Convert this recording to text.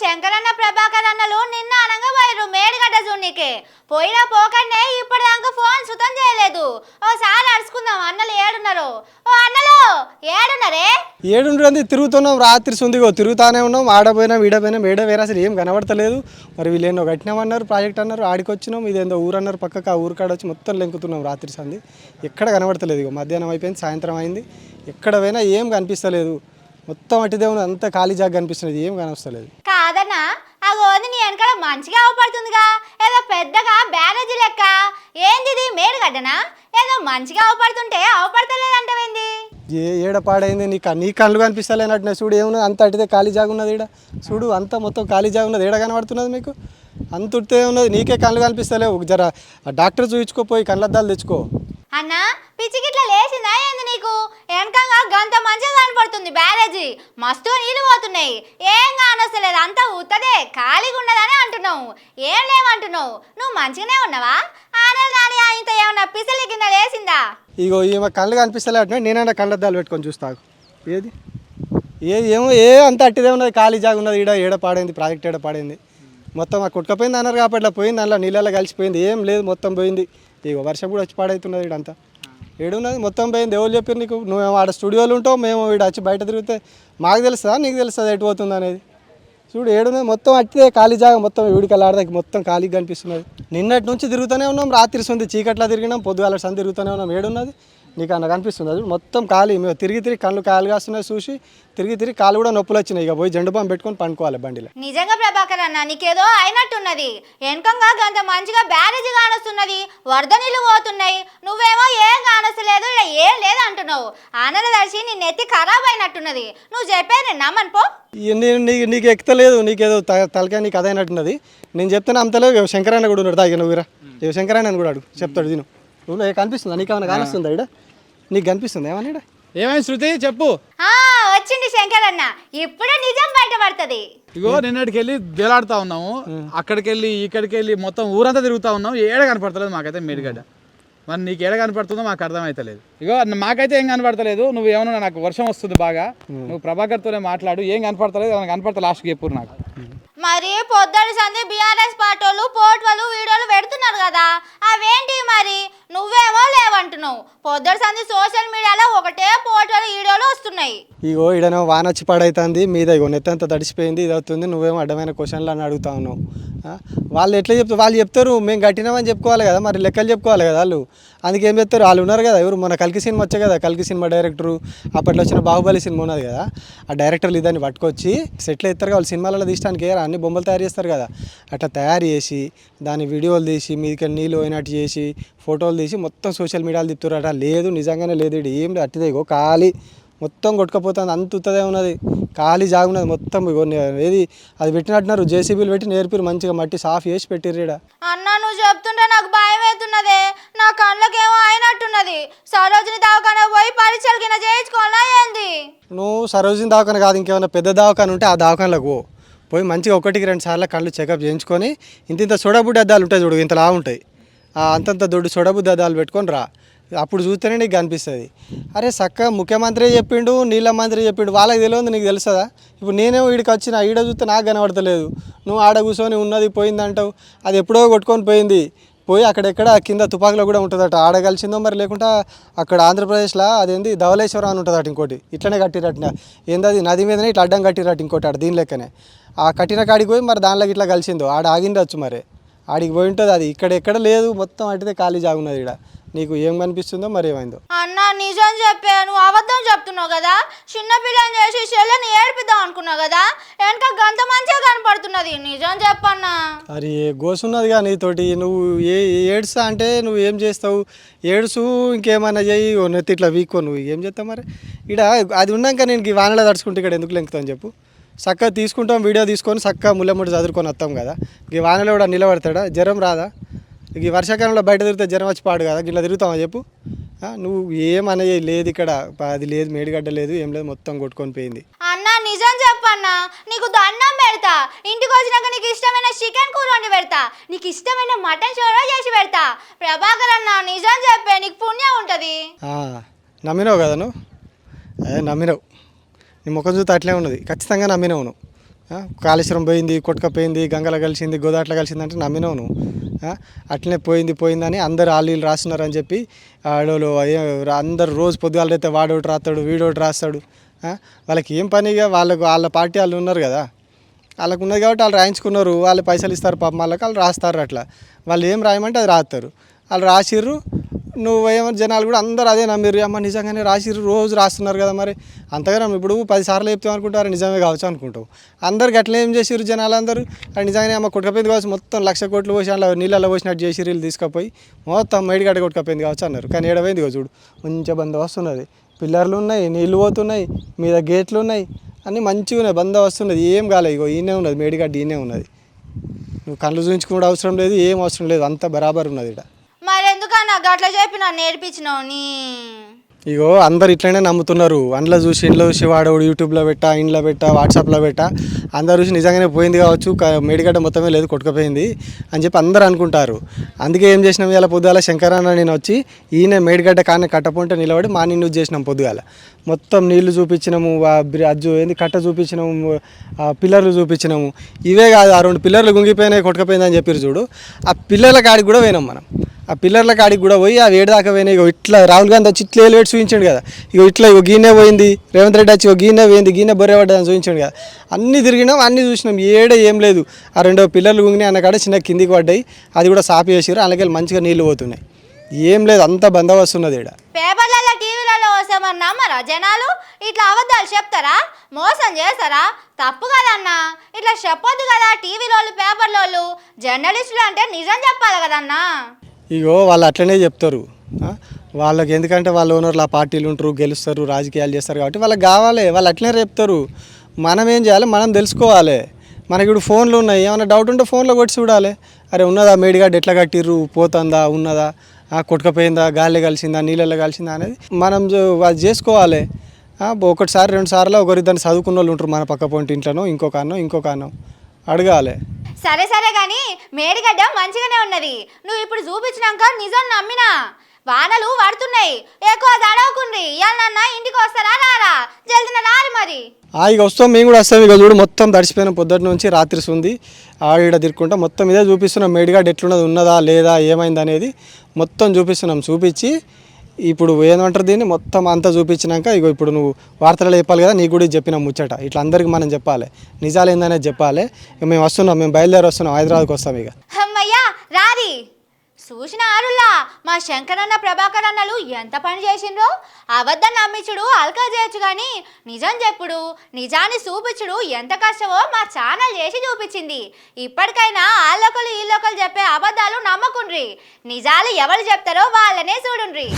శంకరన్న ప్రభాకర్ అన్నలు నిన్న అనగా పోయారు మేడిగడ్డ జూనికి పోయినా పోకండే ఇప్పుడు దాకా ఫోన్ సుతం చేయలేదు. ఓసారి అరుచుకుందాం అన్నలు ఏడున్నారు. ఓ అన్నలు ఏడున్నారే? ఏడుండ్రంది తిరుగుతున్నాం రాత్రి సుందిగో. తిరుగుతానే ఉన్నాం ఆడపోయినాం ఈడపోయినాం ఏడ అసలు ఏం కనబడతలేదు. మరి వీళ్ళు కట్టినామన్నారు ప్రాజెక్ట్ అన్నారు ఆడికొచ్చినాం ఇదేందో ఊరు అన్నారు పక్కకు ఆ ఊరు కాడ వచ్చి మొత్తం లెంకుతున్నాం రాత్రి సంది. ఎక్కడ కనబడతలేదు ఇక మధ్యాహ్నం అయిపోయింది సాయంత్రం అయింది. ఎక్కడ పోయినా ఏం కనిపిస్తలేదు. మొత్తం అటుదే ఉన్నది అంత ఖాళీ జాగా కనిపిస్తున్నది ఏం కనిపిస్తలేదు కాదన్నా? ఆ గోధి నీ వెనకాల మంచిగా అవపడుతుందిగా. ఏదో పెద్దగా బ్యారేజీ లెక్క. ఏంది ఇది? మేడిగడ్డనా ఏదో మంచిగా అవపడుతుంటే అవపడతలేదంటవేంది? ఏ ఏడ పాడైంది నీ నీ కళ్ళు కనిపిస్తలేనట్టు చూడు ఏమున్నది? అంత అటుదే ఖాళీ జాగా ఉన్నది ఈడ. చూడు అంత మొత్తం ఖాళీ జాగా ఉన్నది. ఏడ కనబడుతున్నది మీకు? అంత ఉడితే ఉన్నది నీకే కళ్ళు కనిపిస్తలేవు. జర డాక్టర్ చూయించుకోపోయి కళ్ళద్దాలు తెచ్చుకో. అన్నా పిచ్చికిట్లా లేచిందా ఏంది నీకు? వెనకంగా గంత మంచిగా కనపడుతుంది బ్యారేజీ. మస్తు నీళ్ళు పోతున్నాయి. ఏం కానొస్తలేదు అంతా ఉత్తదే. ఖాళీగా ఉన్నదని అంటున్నావు. ఏం లేవంటున్నావు? నువ్వు మంచిగానే ఉన్నావా? ఆనల్ దాని ఆయనతో ఏమన్నా పిసలి కింద లేచిందా? ఇగో ఈమె కళ్ళు కనిపిస్తలే అంటే నేనైనా కళ్ళద్దాలు పెట్టుకొని చూస్తాను ఏది? ఏ ఏమో ఏ అంత అట్టిదే ఉన్నది. ఖాళీ జాగా ఉన్నది. ఈడ ఏడ పాడైంది. ప్రాజెక్ట్ ఏడ పాడైంది. మొత్తం ఆ కుట్టుకపోయింది అన్నారు కాబట్టి అట్లా పోయింది. అందులో నీళ్ళలో కలిసిపోయింది. ఏం లేదు. మొత్తం పోయింది. ఇగో వర్షం కూడా వచ్చి పాడవుతున్నది ఈడంతా. ఏడున్నది మొత్తం పోయింది. ఎవరు చెప్పారు నీకు? నువ్వు ఆడ స్టూడియోలు ఉంటావు మేము ఈడ వచ్చి బయట తిరిగితే మాకు తెలుస్తుందా? నీకు తెలుస్తుంది ఎటు పోతుంది అనేది? చూడు ఏడున్నది మొత్తం అట్టిదే ఖాళీ జాగా మొత్తం వీడికల్ మొత్తం ఖాళీగా కనిపిస్తున్నది నిన్నటి నుంచి తిరుగుతూనే ఉన్నాం రాత్రి సంది చీకట్లా తిరిగినాం పొద్దుగాల సంది తిరుగుతూనే ఉన్నాం. ఏడున్నది నీకు అన్న కనిపిస్తుంది. అది మొత్తం ఖాళీ మేము తిరిగి తిరిగి కళ్ళు కాలు కాస్తున్నాయి చూసి తిరిగి తిరిగి కాలు కూడా నొప్పులు వచ్చినాయి. ఇక పోయి జెండు బాంబు పెట్టుకొని పండుకోవాలి బండిలో. నిజంగా ప్రభాకర్ అన్న నీకేదో అయినట్టున్నది. వెనకంగా గంత మంచిగా బ్యారేజీ కానొస్తున్నది. వరద నీళ్ళు పోతున్నాయి. నువ్వేమో ఏం కానొస్తలేదు ఈడ ఏం లేదు అంటున్నావు ఆనల దర్శి నీ నెత్తి ఖరాబ్ అయినట్టున్నది. నువ్వు చెప్పేది నమ్మను పో. ఇక నేను నీకు నీకు ఎక్కుతలేదు నీకేదో త- తలకాయ నీకు అదైనట్టున్నది. నేను చెప్తాను అంతలేదు ఇక శంకరాయన కూడా ఉన్నాడు. తాగిన నువ్వురా ఇక శంకరాయన కూడా అడుగు. చెప్తాడు తిను. నువ్వు కనిపిస్తుందా? నీకు ఏమైనా కానిస్తుందా ఇక్కడ నీకు కనిపిస్తుంది? ఏమన్నా? ఏమైంది శృతి? చెప్పు. ఆ వచ్చింది శంకర్ అన్న. ఇప్పుడే నిజం బయటపడుతుంది. ఇగో నిన్నటికి వెళ్ళి వేలాడుతా ఉన్నాము. అక్కడికి వెళ్ళి ఇక్కడికి వెళ్ళి మొత్తం ఊరంతా తిరుగుతా ఉన్నాం ఏడ కనపడతలేదు మాకైతే మేడిగడ్డ. మరి నీకు ఏడ కనపడుతుందో మాకు అర్థమైతలేదు. ఇగో మాకైతే ఏం కనపడతలేదు. నువ్వు ఏమన్నా నాకు వర్షం వస్తుంది బాగా. నువ్వు ప్రభాకర్తోనే మాట్లాడు. ఏం కనపడతలేదు? ఏమైనా కనపడతా లాస్ట్కి చెప్పు నాకు. మరి పొద్దున సంది బీఆర్ఎస్ పార్టీలు పోటోలు వీడియోలు పెడుతున్నారు కదా అవేంటి మరి నువ్వేమో లేవంటున్నావు పొద్దున సంది సోషల్ మీడియాలో ఒకటే పోటోలు వీడియోలు వస్తున్నాయి ఇగో ఇడనో వాన వచ్చి పాడైతుంది మీద ఇగో నెత్తంతా తడిసిపోయింది ఇది అవుతుంది నువ్వేమో అడ్డమైన క్వశ్చన్లు అని అడుగుతా ఉన్నావు వాళ్ళు ఎట్లా చెప్తారు వాళ్ళు చెప్తారు మేము కట్టినామని చెప్పుకోవాలి కదా మరి లెక్కలు చెప్పుకోవాలి కదా వాళ్ళు. అందుకే చెప్తారు వాళ్ళు ఉన్నారు కదా ఎవరు? మన కల్కి సినిమా వచ్చే కదా కల్కి సినిమా డైరెక్టరు అప్పట్లో వచ్చిన బాహుబలి సినిమా ఉన్నది కదా ఆ డైరెక్టర్లు ఇదాన్ని పట్టుకొచ్చి సెటిల్ అవుతారు వాళ్ళు సినిమాలలో తీసడానికి ఏరా అన్ని బొమ్మలు తయారు చేస్తారు కదా. అట్లా తయారు చేసి దాని వీడియోలు తీసి మీదకి నీళ్ళు పోయినట్టు చేసి ఫోటోలు తీసి మొత్తం సోషల్ మీడియాలో అట్లా లేదు నిజంగానే లేదు ఏం లేదు అట్టిదే ఇగో ఖాళీ. మొత్తం కొట్టుకపోతుంది అంత ఉత్తదే ఉన్నది. ఖాళీ జాగా ఉన్నది మొత్తం. ఏది అది పెట్టినట్టున్నారు. జేసీబీలు పెట్టి నేర్పిరు మంచిగా మట్టి సాఫ్ చేసి పెట్టిర్రు ఈడ. అన్న నువ్వు చెప్తుంటే నాకు భయం అవుతున్నదే. నా కళ్ళకేమో అయినట్టున్నది. సరోజిని దవాఖాన పోయి పరీక్షలు కింద చేయించుకోవాలా ఏంది? నువ్వు సరోజిని దవాఖాన కాదు ఇంకేమైనా పెద్ద దవాఖాన ఉంటే ఆ దవాఖానలకు పో. పోయి మంచిగా ఒకటికి రెండు సార్లు కళ్ళు చెకప్ చేయించుకొని ఇంత ఇంత సొడబుడ్డి అద్దాలు ఉంటాయి చూడు ఇంతలా ఉంటాయి. అంతంత దొడ్డు సొడబుద్ది అద్దాలు పెట్టుకొని రా. అప్పుడు చూస్తేనే నీకు కనిపిస్తుంది. అరే చక్కగా ముఖ్యమంత్రి చెప్పిండు నీళ్ళ మంత్రి చెప్పిండు వాళ్ళకి తెలియదు నీకు తెలుస్తుందా? ఇప్పుడు నేనే వీడికి వచ్చిన ఈడ చూస్తే నాకు కనబడతలేదు. నువ్వు ఆడ కూర్చొని ఉన్నది పోయింది అంటావు. అది ఎప్పుడో కొట్టుకొని పోయింది. పోయి అక్కడెక్కడ కింద తుపాకులో కూడా ఉంటుందట. ఆడ కలిసిందో మరి లేకుండా అక్కడ ఆంధ్రప్రదేశ్లో అదేంది ధవలేశ్వరం అని ఉంటుందట ఇంకోటి. ఇట్లనే కట్టిరట. ఏందది నది మీదనే ఇట్లా అడ్డం కట్టిరట ఇంకోటి ఆడ దీని లెక్కనే. ఆ కట్టిన కాడికి పోయి మరి దానిలోకి ఇట్లా కలిసిందో? ఆడ ఆగిండొచ్చు మరి. ఆడికి పోయి ఉంటుంది అది. ఇక్కడ ఎక్కడ లేదు మొత్తం అటుదే ఖాళీ జాగున్నది ఇక్కడ నీకు ఏం కనిపిస్తుందో మరి ఏమైందో. అన్న నిజం చెప్పే నువ్వు అబద్ధం చెప్తున్నావు కదా? చిన్న పిల్లని చేసి చెల్లెని ఏడిపిద్దాం అనుకున్నావు కదా? వెనక గంత మంచిగా కనపడుతున్నది. నిజం చెప్పన్నా. అరే గోసున్నదిగా నీతోటి. నువ్వు ఏ ఏడుస్తా అంటే నువ్వు ఏం చేస్తావు? ఏడుసు ఇంకేమైనా చేయి. ఓ నెత్తి ఇట్లా వీక్కో నువ్వు ఏం చేస్తావు మరి? ఇక్కడ అది ఉన్నాక నేను ఈ వానలో తడుచుకుంటే ఇక్కడ ఎందుకు లెంకుతాను చెప్పు. చక్కగా తీసుకుంటాం వీడియో తీసుకొని చక్కగా ముళ్ళముడి చదువుకొని వస్తాం కదా. ఈ వానలో కూడా నిలబడతాడా? జ్వరం రాదా? ఈ వర్షాకాలంలో బయట తిరిగితే జ్వరం వచ్చి పాడు కదా ఇట్లా తిరుగుతావా చెప్పు? నువ్వు ఏమనే లేదు ఇక్కడ అది లేదు మేడిగడ్డ లేదు ఏం లేదు మొత్తం కొట్టుకొని పోయింది. అన్న నిజం చెప్పన్నా నీకు దండం పెడతా. ఇంటికి వచ్చినాక నీకు ఇష్టమైన చికెన్ కూర వండి పెడతా. నీకు ఇష్టమైన మటన్ షోరో చేసి పెడతా. ప్రభాకర్ అన్న నిజం చెప్పే నీకు పుణ్యం ఉంటది. నమ్మినావు కదా నువ్వు? అదే నమ్మినావు. నీ ముఖం చూస్తే అట్లే ఉన్నది. ఖచ్చితంగా నమ్మినావు నువ్వు. కాళేశ్వరం పోయింది కొట్టుకపోయింది గంగలో కలిసింది గోదాట్లో కలిసింది అంటే నమ్మినావు నువ్వు. అట్లనే పోయింది పోయిందని అందరు వాళ్ళు వీళ్ళు రాస్తున్నారని చెప్పి ఆడోళ్ళు అందరు రోజు పొద్దుగాలైతే వాడోటి రాస్తాడు వీడోటి రాస్తాడు వాళ్ళకి ఏం పనిగా వాళ్ళకు వాళ్ళ పార్టీ వాళ్ళు ఉన్నారు కదా. వాళ్ళకు ఉన్నది కాబట్టి వాళ్ళు రాయించుకున్నారు వాళ్ళు పైసలు ఇస్తారు పాపం వాళ్ళకి వాళ్ళు రాస్తారు అట్లా. వాళ్ళు ఏం రాయమంటే అది రాస్తారు. వాళ్ళు రాసిర్రు నువ్వు ఏమో జనాలు కూడా అందరూ అదే నమ్మిరు అమ్మ నిజంగానే రాసిర్రు రోజు రాస్తున్నారు కదా మరి. అంతగా ఇప్పుడు పది సార్లు చెప్తాం అనుకుంటారు నిజమే కావచ్చు అనుకుంటావు. అందరికి అట్లా ఏం చేసిర్రు జనాలు అందరూ? అది నిజంగానే అమ్మ కొట్టుకపోయింది కావచ్చు మొత్తం లక్ష కోట్లు పోసి అలా నీళ్ళలో పోసినట్టు చేసి వీళ్ళు తీసుకుపోయి. మొత్తం మైడిగడ్డ కొట్టుకపోయింది కావచ్చు అన్నారు. కానీ ఏడవైంది చూడు మంచిగా బందోబస్తు ఉన్నది పిల్లర్లు ఉన్నాయి నీళ్ళు పోతున్నాయి మీద గేట్లు ఉన్నాయి అన్నీ మంచిగా ఉన్నాయి బందోబస్తు ఉన్నది ఏం కాలేదు ఇగో ఈయనే ఉన్నది మేడిగడ్డ ఈయనే ఉన్నది. నువ్వు కళ్ళు చూపించుకోవడం అవసరం లేదు ఏం అవసరం లేదు అంత బరాబర్ ఉన్నది ఇక్కడ ఎందుకన్నా? గట్ల చెప్పి నన్ను నేర్పించినావు నీ. ఇగో అందరు ఇట్లనే నమ్ముతున్నారు. అందులో చూసి ఇంట్లో చూసి వాడు యూట్యూబ్లో పెట్టా ఇంట్లో పెట్టా వాట్సాప్లో పెట్టా. అందరు చూసి నిజంగానే పోయింది కావచ్చు మేడిగడ్డ మొత్తమే లేదు కొట్టుకుపోయింది అని చెప్పి అందరు అనుకుంటారు. అందుకే ఏం చేసినాం ఇలా పొద్దుగాల శంకరన్న నేను వచ్చి ఈయన మేడిగడ్డ కాని కట్టపుంటే నిలబడి మా నిన్ను చేసినాం పొద్దుగాల. మొత్తం నీళ్ళు చూపించినాము అజ్జు ఏంది కట్ట చూపించినాము పిల్లర్లు చూపించినాము. ఇవే కాదు ఆ రెండు పిల్లర్లు గుంగిపోయినాయి కొట్టుకుపోయింది అని చెప్పారు చూడు. ఆ పిల్లల కాడికి కూడా పోయినాం మనం. ఆ పిల్లర్ల కాడికి కూడా పోయి ఆ వేడి దాకా పోయినాయి. ఇగో ఇట్లా రాహుల్ గాంధీ వచ్చి ఇట్లా ఎలివేట్ చూపించాడు కదా. ఇగో ఇట్లా ఇగో గీనే పోయింది. రేవంత్ రెడ్డి వచ్చి ఇగో గీనే పోయింది. గీనే బొర్రె పడ్డదని చూపించాడు కదా. అన్నీ తిరిగినాం అన్నీ చూసినాం. ఏడే ఏం లేదు. ఆ రెండో పిల్లర్లు గుంగినాయి అన్న కాడ చిన్న కిందికి పడ్డాయి. అది కూడా సాపి చేసారు అలాగే మంచిగా నీళ్ళు పోతున్నాయి. ఏం లేదు అంత బందోబస్తు ఉన్నది ఇక్కడ పేపర్లలో టీవీలలో వస్తామని నమ్మరా జనాలు? ఇట్లా అబద్ధాలు చెప్తారా? మోసం చేస్తారా? తప్పు కదన్నా. ఇట్లా చెప్పొద్దు కదా టీవీలోళ్ళు పేపర్లోళ్ళు. జర్నలిస్టులు అంటే నిజం చెప్పాలి కదన్నా. ఇగో వాళ్ళు అట్లనే చెప్తారు. వాళ్ళకి ఎందుకంటే వాళ్ళ ఓనర్లు ఆ పార్టీలు ఉంటారు గెలుస్తారు రాజకీయాలు చేస్తారు కాబట్టి వాళ్ళకి కావాలి. వాళ్ళు అట్లనే చెప్తారు మనం ఏం చేయాలి? మనం తెలుసుకోవాలి. మనకి ఇప్పుడు ఫోన్లు ఉన్నాయి. ఏమైనా డౌట్ ఉంటే ఫోన్లో కొట్టి చూడాలి. అరే ఉన్నదా? మేడిగా ఎట్లా కట్టిర్రు? పోతుందా? ఉన్నదా? ఆ, కొట్టుకపోయిందా? గాలి కలిసిందా? నీళ్ళల్లో కలిసిందా? అనేది మనం అది చేసుకోవాలి. ఒకటిసారి రెండు సార్లు ఒకరిద్దరు చదువుకున్న వాళ్ళు ఉంటారు మన పక్క పొంటి ఇంట్లోనో ఇంకొక అన్నో ఇంకొక అన్నో అడగాలి. సరే సరే కానీ మేడిగడ్డ మంచిగానే ఉన్నది. నువ్వు ఇప్పుడు చూపించినాక నిజం నమ్మినా? వానలు పడుతున్నాయి. ఎక్కువ దడవకుండ్రి ఇవాళ ఇంటికి వస్తారా రారా? జల్దిన రారు మరి. ఆ, ఇక వస్తాం. మేము కూడా వస్తాం. ఇక చూడు మొత్తం తడిసిపోయిన పొద్దుటి నుంచి రాత్రి ఉంది ఆడ తిరుక్కుంటా. మొత్తం ఇదే చూపిస్తున్నాం. మేడిగాడ్ ఎట్లున్నది ఉన్నదా లేదా ఏమైంది అనేది మొత్తం చూపిస్తున్నాం. చూపించి ఇప్పుడు ఏమంటారు దీన్ని? మొత్తం అంతా చూపించినాక ఇగో ఇప్పుడు నువ్వు వార్తలలో చెప్పాలి కదా నీకు కూడా చెప్పిన ముచ్చట. ఇట్లా అందరికి మనం చెప్పాలి. నిజాలు ఏందనేది చెప్పాలి. ఇక మేము వస్తున్నాం మేము బయలుదేరి వస్తున్నాం హైదరాబాద్కి వస్తాం ఇక అమ్మయ్యా రాది చూసిన ఆరుల్లా మా శంకరన్న ప్రభాకర్ అన్నలు ఎంత పని చేసిండ్రో? అబద్ధం నమ్మించుడు అల్కా చేయొచ్చు కానీ నిజం చెప్పుడు నిజాన్ని చూపించుడు ఎంత కష్టమో మా ఛానల్ చేసి చూపించింది. ఇప్పటికైనా ఆళ్ళొకలు ఈళ్ళొకలు చెప్పే అబద్ధాలు నమ్మకుండ్రి. నిజాలు ఎవరు చెప్తారో వాళ్ళనే చూడుండ్రి.